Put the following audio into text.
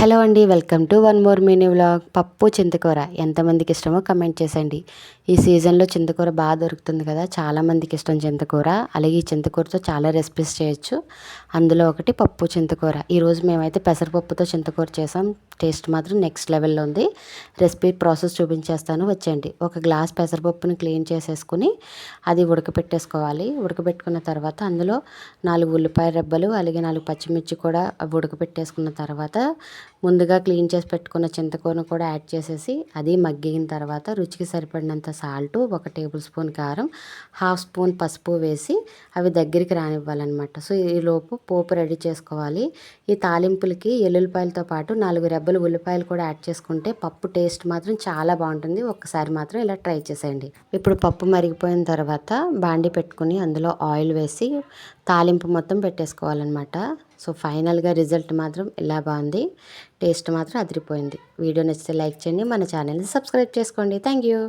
Hello అండి welcome to one more mini vlog. పప్పు చింతకూర ఎంతమందికి ఇష్టమో కమెంట్ చేసండి ఈ సీజన్లో చింతకూర బాగా దొరుకుతుంది కదా చాలామందికి ఇష్టం చింతకూర. అలాగే ఈ చింతకూరతో చాలా రెసిపీస్ చేయొచ్చు. అందులో ఒకటి పప్పు చింతకూర. ఈరోజు మేమైతే పెసరపప్పుతో చింతకూర చేసాం. టేస్ట్ మాత్రం నెక్స్ట్ లెవెల్లో ఉంది. రెసిపీ ప్రాసెస్ చూపించేస్తాను. వచ్చేయండి. ఒక గ్లాస్ పెసరపప్పుని క్లీన్ చేసేసుకుని అది ఉడకపెట్టేసుకోవాలి. ఉడకబెట్టుకున్న తర్వాత అందులో నాలుగు ఉల్లిపాయ రెబ్బలు అలాగే నాలుగు పచ్చిమిర్చి కూడా ఉడకపెట్టేసుకున్న తర్వాత ముందుగా క్లీన్ చేసి పెట్టుకున్న చింతకూరను కూడా యాడ్ చేసేసి అది మగ్గిన తర్వాత రుచికి సరిపడినంత సాల్ట్ ఒక టేబుల్ స్పూన్ కారం హాఫ్ స్పూన్ పసుపు వేసి అవి దగ్గరికి రానివ్వాలన్నమాట. సో ఈలోపు పోపు రెడీ చేసుకోవాలి. ఈ తాలింపులకి ఎల్లుల్లిపాయలతో పాటు నాలుగు రెబ్బలు ఉల్లిపాయలు కూడా యాడ్ చేసుకుంటే పప్పు టేస్ట్ మాత్రం చాలా బాగుంటుంది. ఒక్కసారి మాత్రం ఇలా ట్రై చేసేయండి. ఇప్పుడు పప్పు మరిగిపోయిన తర్వాత బాండి పెట్టుకుని అందులో ఆయిల్ వేసి తాలింపు మొత్తం పెట్టేసుకోవాలన్నమాట. సో ఫైనల్గా రిజల్ట్ మాత్రం ఇలా బాగుంది. టేస్ట్ మాత్రం అదిరిపోయింది. వీడియో నచ్చితే లైక్ చేయండి. మన ఛానల్ని సబ్స్క్రైబ్ చేసుకోండి. Thank you